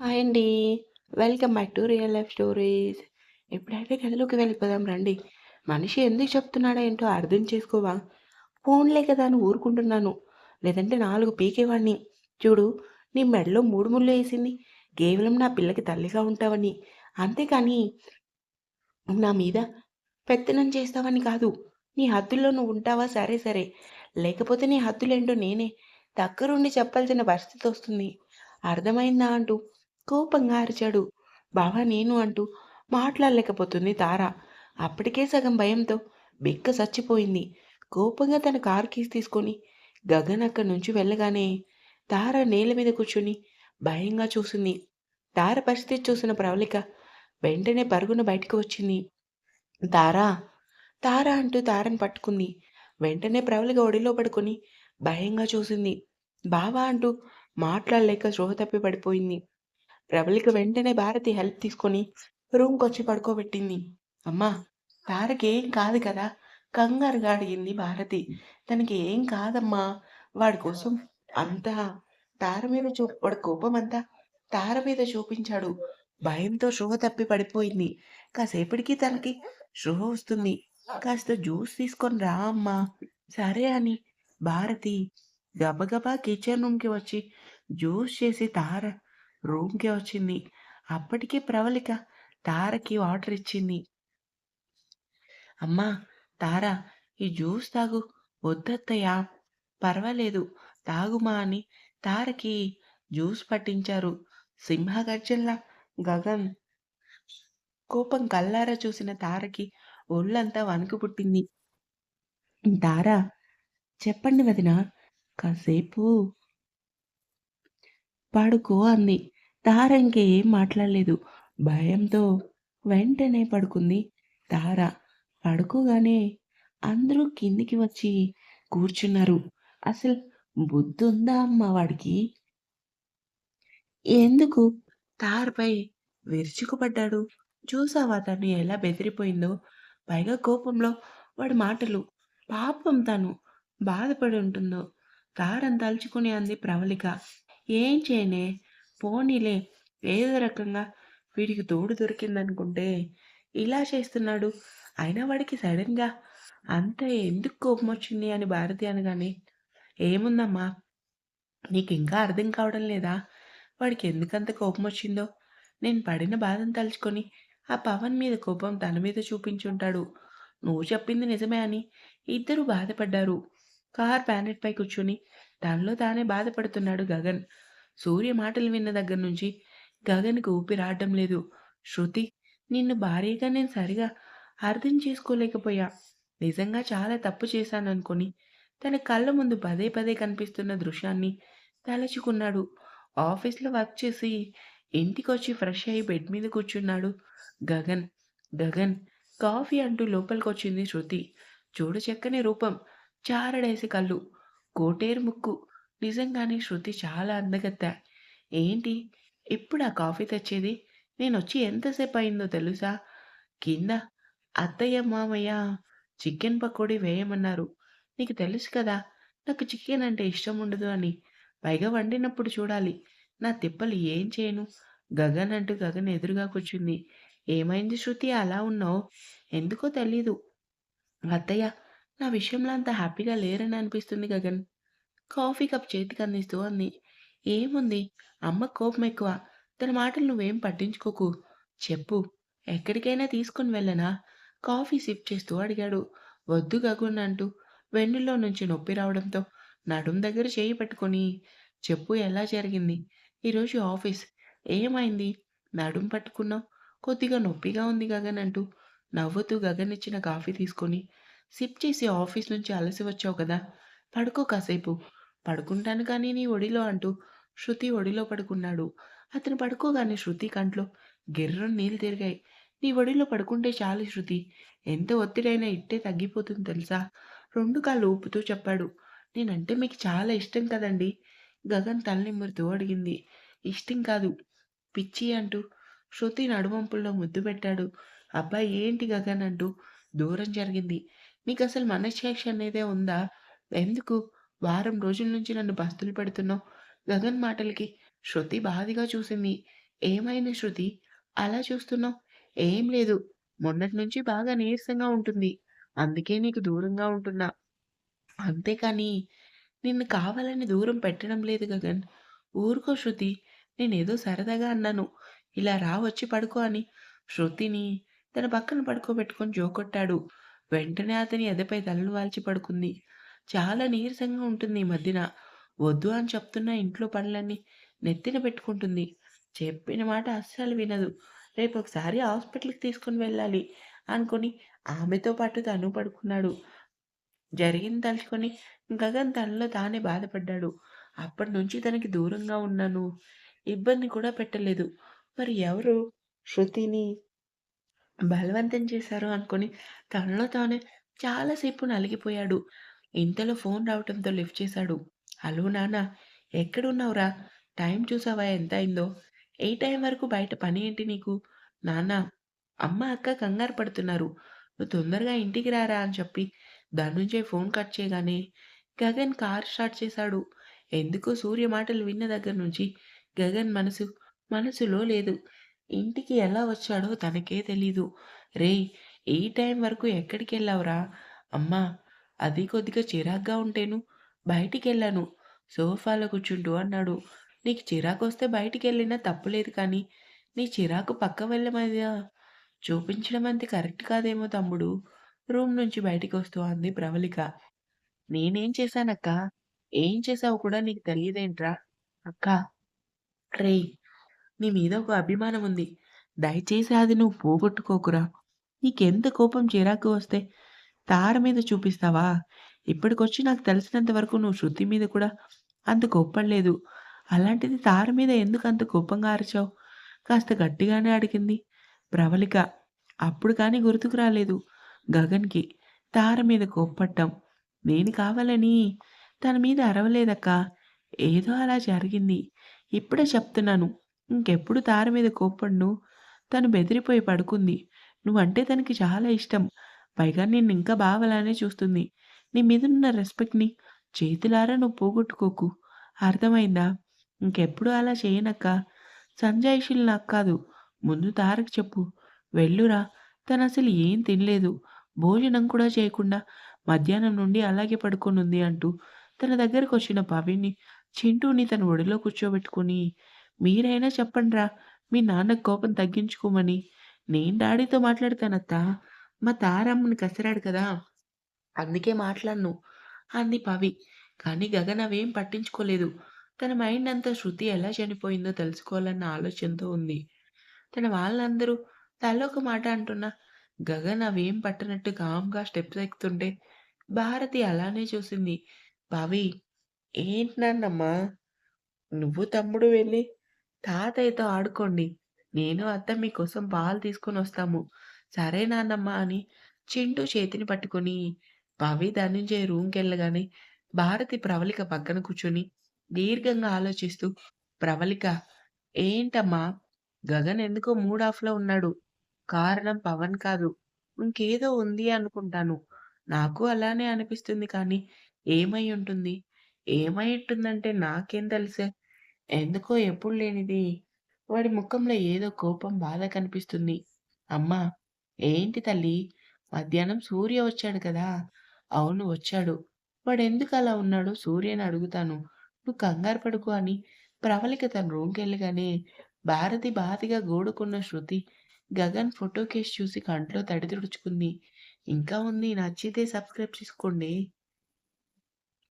Hi అండి. Welcome back to real life stories. ఎప్పుడైతే కథలోకి వెళ్ళిపోదాం రండి. మనిషి ఎందుకు చెప్తున్నాడో ఏంటో అర్థం చేసుకోవా? ఫోన్లే కదా అని ఊరుకుంటున్నాను. లేదంటే నాలుగు పీకేవాడిని. చూడు నీ మెడలో మూడు ముళ్ళు వేసింది కేవలం నా పిల్లకి తల్లిగా ఉంటావని. అంతేకానీ నా మీద పెత్తనం చేస్తావని కాదు. నీ హద్దుల్లో నువ్వు ఉంటావా సరే సరే. లేకపోతే నీ హద్దులేంటో నేనే దగ్గరుండి చెప్పాల్సిన పరిస్థితి వస్తుంది అర్థమైందా అంటూ కోపంగా అరిచాడు. బావా నేను అంటూ మాట్లాడలేకపోతుంది తార. అప్పటికే సగం భయంతో బిక్క చచ్చిపోయింది కోపంగా తన కారు కీస్ తీసుకొని గగన్ అక్కడి నుంచి వెళ్ళగానే తార నేల మీద కూర్చుని భయంగా చూసింది. తార పరిస్థితి చూసిన ప్రవళిక వెంటనే పరుగున బయటకు వచ్చింది. తారా! తార అంటూ తారని పట్టుకుంది. వెంటనే ప్రవళిక ఒడిలో పడుకొని భయంగా చూసింది. బావా అంటూ మాట్లాడలేక స్పృహ తప్పి పడిపోయింది. ప్రవళిక వెంటనే భారతి హెల్ప్ తీసుకొని రూమ్‌కొచ్చి పడుకోబెట్టింది. అమ్మా! తారకి ఏం కాదు కదా! కంగారుగా అడిగింది భారతి. తనకి ఏం కాదమ్మా! వాడి కోసం అంతా తార మీద చూ వాడి అంతా తార మీద చూపించాడు. భయంతో స్పృహ తప్పి పడిపోయింది. కాసేపటికి తనకి స్పృహ వస్తుంది. కాస్త జ్యూస్ తీసుకొని రా అమ్మా! సరే అని భారతి గబగబా కిచెన్ రూమ్‌కి వచ్చి జ్యూస్ చేసి తార రూమ్‌కి వచ్చింది. అప్పటికే ప్రవళిక తారకి వాటర్ ఇచ్చింది. అమ్మా! తార ఈ జ్యూస్ తాగు. వద్దత్తయ్యా పర్వాలేదు తాగుమా అని తారకి జ్యూస్ పట్టించారు. సింహగర్జనలా గగన్ కోపం కళ్ళారా చూసిన తారకి ఒళ్ళంతా వణుకు పుట్టింది. తార చెప్పండి వదిన కాసేపు పడుకో అంది. తార ఇంకేం మాట్లాడలేదు. భయంతో వెంటనే పడుకుంది తార. పడుకోగానే అందరూ కిందికి వచ్చి కూర్చున్నారు. అసలు బుద్ధుందా అమ్మ వాడికి? ఎందుకు తారపై విరుచుకుపడ్డాడు? చూసావా తను ఎలా బెదిరిపోయిందో? పైగా కోపంలో వాడి మాటలు. పాపం తను బాధపడి ఉంటుందో. తారని తలుచుకుని అంది ప్రవళిక. ఏం చేయనే? పోనీలే ఏదో రకంగా వీడికి తోడు దొరికిందనుకుంటే ఇలా చేస్తున్నాడు. అయినా వాడికి సడెన్‌గా అంత ఎందుకు కోపం వచ్చింది అని భారతి అనగానే, ఏముందమ్మా! నీకింకా అర్థం కావడం లేదా? వాడికి ఎందుకంత కోపం వచ్చిందో నేను పడిన బాధను తలుచుకొని ఆ పవన్ మీద కోపం తన మీద చూపించుంటాడు. నువ్వు చెప్పింది నిజమే అని ఇద్దరు బాధపడ్డారు. కార్ బానెట్‌పై కూర్చొని తనలో తానే బాధపడుతున్నాడు గగన్. సూర్య మాటలు విన్న దగ్గర నుంచి గగన్కు ఊపిరాడడం లేదు. శృతి నిన్ను భార్యగా నేను సరిగా అర్థం చేసుకోలేకపోయా. నిజంగా చాలా తప్పు చేశాననుకోని తన కళ్ళ ముందు పదే పదే కనిపిస్తున్న దృశ్యాన్ని తలచుకున్నాడు. ఆఫీస్‌లో వర్క్ చేసి ఇంటికొచ్చి ఫ్రెష్ అయ్యి బెడ్ మీద కూర్చున్నాడు గగన్. గగన్ కాఫీ అంటూ లోపలికొచ్చింది శృతి. చూడు చక్కని రూపం, చారడేసి కళ్ళు, కోటేరు ముక్కు. నిజంగానే శృతి చాలా అందగత్త ఏంటి ఇప్పుడా కాఫీ తెచ్చేది? నేను వచ్చి ఎంతసేపు అయిందో తెలుసా? కింద అత్తయ్య, మామయ్య చికెన్ పకోడీ వేయమన్నారు. నీకు తెలుసు కదా! నాకు చికెన్ అంటే ఇష్టం ఉండదు అని. పైగా వండినప్పుడు చూడాలి. నా తిప్పలు ఏం చేయను? గగన్ అంటూ గగన్ ఎదురుగా కూర్చుంది. ఏమైంది శృతి అలా ఉన్నావు? ఎందుకో తెలీదు. అత్తయ్య నా విషయంలో అంత హ్యాపీగా లేరని అనిపిస్తుంది గగన్. కాఫీ కప్ చేతికందిస్తూ అంది. ఏముంది అమ్మ కోపం ఎక్కువ. తన మాటలు నువ్వేం పట్టించుకోకు. చెప్పు ఎక్కడికైనా తీసుకొని వెళ్ళనా? కాఫీ సిప్ చేస్తూ అడిగాడు. వద్దు గగన్ అంటూ వెన్నులో నుంచి నొప్పి రావడంతో నడుం దగ్గర చేయి పట్టుకొని చెప్పు ఎలా జరిగింది? ఈరోజు ఆఫీస్ ఏమైంది? నడుం పట్టుకున్నావు? కొద్దిగా నొప్పిగా ఉంది గగన్ అంటూ నవ్వుతూ గగన్ ఇచ్చిన కాఫీ తీసుకొని సిప్ చేసి ఆఫీస్ నుంచి అలసి వచ్చావు కదా! పడుకో కాసేపు. పడుకుంటాను కానీ నీ ఒడిలో అంటూ శృతి ఒడిలో పడుకున్నాడు. అతను పడుకోగానే శృతి కంట్లో గిర్రం నీళ్ళు తిరిగాయి. నీ ఒడిలో పడుకుంటే చాలు శృతి. ఎంత ఒత్తిడైనా ఇట్టే తగ్గిపోతుంది తెలుసా? రెండు కాళ్ళు ఊపుతూ చెప్పాడు. నేనంటే మీకు చాలా ఇష్టం కదండీ! గగన్ తల అడిగింది. ఇష్టం కాదు. పిచ్చి అంటూ శృతి నడువంపుల్లో ముద్దు పెట్టాడు. అబ్బాయి ఏంటి గగన్ అంటూ దూరం జరిగింది. నీకసలు మనస్సాక్షి అనేదే ఉందా? ఎందుకు వారం రోజుల నుంచి నన్ను బస్తులు పెడుతున్నావు? గగన్ మాటలకి శృతి బాధగా చూసింది. ఏమైంది శృతి? అలా చూస్తున్నావు? ఏం లేదు. మొన్నటి నుంచి బాగా నీరసంగా ఉంటుంది. అందుకే నీకు దూరంగా ఉంటున్నా. అంతేకానీ నిన్ను కావాలని దూరం పెట్టడం లేదు గగన్. ఊరుకో శృతి. నేనేదో సరదాగా అన్నాను. ఇలా రా వచ్చి పడుకో అని. శృతిని తన పక్కన పడుకోబెట్టుకొని జోకొట్టాడు. వెంటనే అతని ఎదపై తలను వాల్చి పడుకుంది. చాలా నీరసంగా ఉంటుంది ఈ మధ్యన. వద్దు అని చెప్తున్నా ఇంట్లో పనులన్నీ నెత్తిన పెట్టుకుంటుంది. చెప్పిన మాట అస్సలు వినదు. రేపు ఒకసారి హాస్పిటల్‌కి తీసుకొని వెళ్ళాలి అనుకుని ఆమెతో పాటు తను పడుకున్నాడు. జరిగింది తలుచుకొని గగన్ తనలో తానే బాధపడ్డాడు. అప్పటి నుంచి తనకి దూరంగా ఉన్నాను. ఇబ్బంది కూడా పెట్టలేదు. మరి ఎవరు శృతిని బలవంతం చేశారు అనుకొని తనలో తానే చాలాసేపు నలిగిపోయాడు. ఇంతలో ఫోన్ రావటంతో లిఫ్ట్ చేశాడు. హలో నాన్న ఎక్కడున్నావురా? టైం చూసావా ఎంత అయిందో ఏ టైం వరకు బయట పని ఏంటి నీకు? నాన్న అమ్మ, అక్క కంగారు పడుతున్నారు. నువ్వు తొందరగా ఇంటికి రారా అని చెప్పి దాని నుంచే ఫోన్ కట్ చేయగానే గగన్ కార్ స్టార్ట్ చేశాడు. ఎందుకో సూర్య మాటలు విన్న దగ్గర నుంచి గగన్ మనసు మనసులో లేదు. ఇంటికి ఎలా వచ్చాడో తనకే తెలీదు. రేయ్! ఈ టైం వరకు ఎక్కడికెళ్ళావురా? అమ్మా! అది కొద్దిగా చిరాగ్గా ఉంటేను బయటికెళ్ళాను. సోఫాలో కూర్చుంటూ అన్నాడు. నీకు చిరాకు వస్తే బయటికెళ్ళినా తప్పులేదు కానీ, నీ చిరాకు పక్క వాళ్ళ చూపించడం అంత కరెక్ట్ కాదేమో తమ్ముడు. రూమ్ నుంచి బయటికి వస్తూ అంది ప్రవళిక. నేనేం చేశానక్కా? ఏం చేసావు కూడా నీకు తెలియదేంట్రా అక్కా! రే నీ మీద ఒక అభిమానం ఉంది. దయచేసి అది నువ్వు పోగొట్టుకోకురా! నీకెంత కోపం, చిరాకు వస్తే తార మీద చూపిస్తావా? ఇప్పటికొచ్చి నాకు తెలిసినంత వరకు నువ్వు శృతి మీద కూడా అంత కోప్పడలేదు. అలాంటిది తార మీద ఎందుకు అంత కోపంగా అరిచావు? కాస్త గట్టిగానే అడిగింది ప్రవళిక. అప్పుడు కానీ గుర్తుకు రాలేదు గగన్‌కి తార మీద కోప్పట్టం నేను కావాలని తన మీద అరవలేదక్కా. ఏదో అలా జరిగింది. ఇప్పుడే చెప్తున్నాను. ఇంకెప్పుడు తార మీద కోప్పడ్ను తను బెదిరిపోయి పడుకుంది. నువ్వంటే తనకి చాలా ఇష్టం. పైగా నిన్నింకా బావలానే చూస్తుంది. నీ మీదున్న రెస్పెక్ట్‌ని చేతులారా నువ్వు పోగొట్టుకోకు. అర్థమైందా? ఇంకెప్పుడు అలా చేయనక్క సంజాయిషులు నాకు కాదు. ముందు తారక్ చెప్పు. వెళ్ళురా. తనసలు ఏం తినలేదు. భోజనం కూడా చేయకుండా మధ్యాహ్నం నుండి అలాగే పడుకొనుంది అంటూ తన దగ్గరకు వచ్చిన పవిని, చింటూని తన ఒడిలో కూర్చోబెట్టుకొని, మీరైనా చెప్పండిరా మీ నాన్న కోపం తగ్గించుకోమని. నేను డాడీతో మాట్లాడతానత్తా. మా తారమ్మని కసిరాడు కదా! అందుకే మాట్లాడను అంది పవి. కానీ గగన్ అవేం పట్టించుకోలేదు. తన మైండ్ అంతా శృతి ఎలా చనిపోయిందో తెలుసుకోవాలన్న ఆలోచనతో ఉంది. తన వాళ్ళందరూ తలోక మాట అంటున్నా గగన్ అవేం పట్టనట్టు కామ్‌గా స్టెప్స్ ఎక్కుతుంటే భారతి అలానే చూసింది. పవి ఏంటి నువ్వు తమ్ముడు వెళ్ళి తాతయ్యతో ఆడుకోండి. నేను, అత్త మీకోసం పాలు తీసుకొని వస్తాము సరే నాన్నమ్మ అని చింటూ చేతిని పట్టుకొని పవి, రూమ్కి వెళ్ళగానే భారతి ప్రవళిక పక్కన కూర్చొని దీర్ఘంగా ఆలోచిస్తూ ప్రవళిక ఏంటమ్మా? గగన్ ఎందుకో మూడ్ ఆఫ్‌లో ఉన్నాడు. కారణం పవన్ కాదు. ఇంకేదో ఉంది అనుకుంటాను. నాకు అలానే అనిపిస్తుంది కానీ ఏమై ఉంటుంది ఏమై ఉంటుందంటే నాకేం తెలుసే? ఎందుకో ఎప్పుడు లేనిది వాడి ముఖంలో ఏదో కోపం, బాధ కనిపిస్తుంది. అమ్మా! ఏంటి తల్లి మధ్యాహ్నం సూర్య వచ్చాడు కదా! అవును వచ్చాడు. వాడెందుకలా ఉన్నాడో సూర్యని అడుగుతాను. నువ్వు కంగారు పడుకో అని ప్రవళిక తన రూమ్‌కెళ్ళగానే భారతి బాధగా గోడుకున్న శృతి గగన్ ఫోటో కేసు చూసి కంట్లో తడి తుడుచుకుంది. ఇంకా ఉంది నచ్చితే సబ్స్క్రైబ్ చేసుకోండి.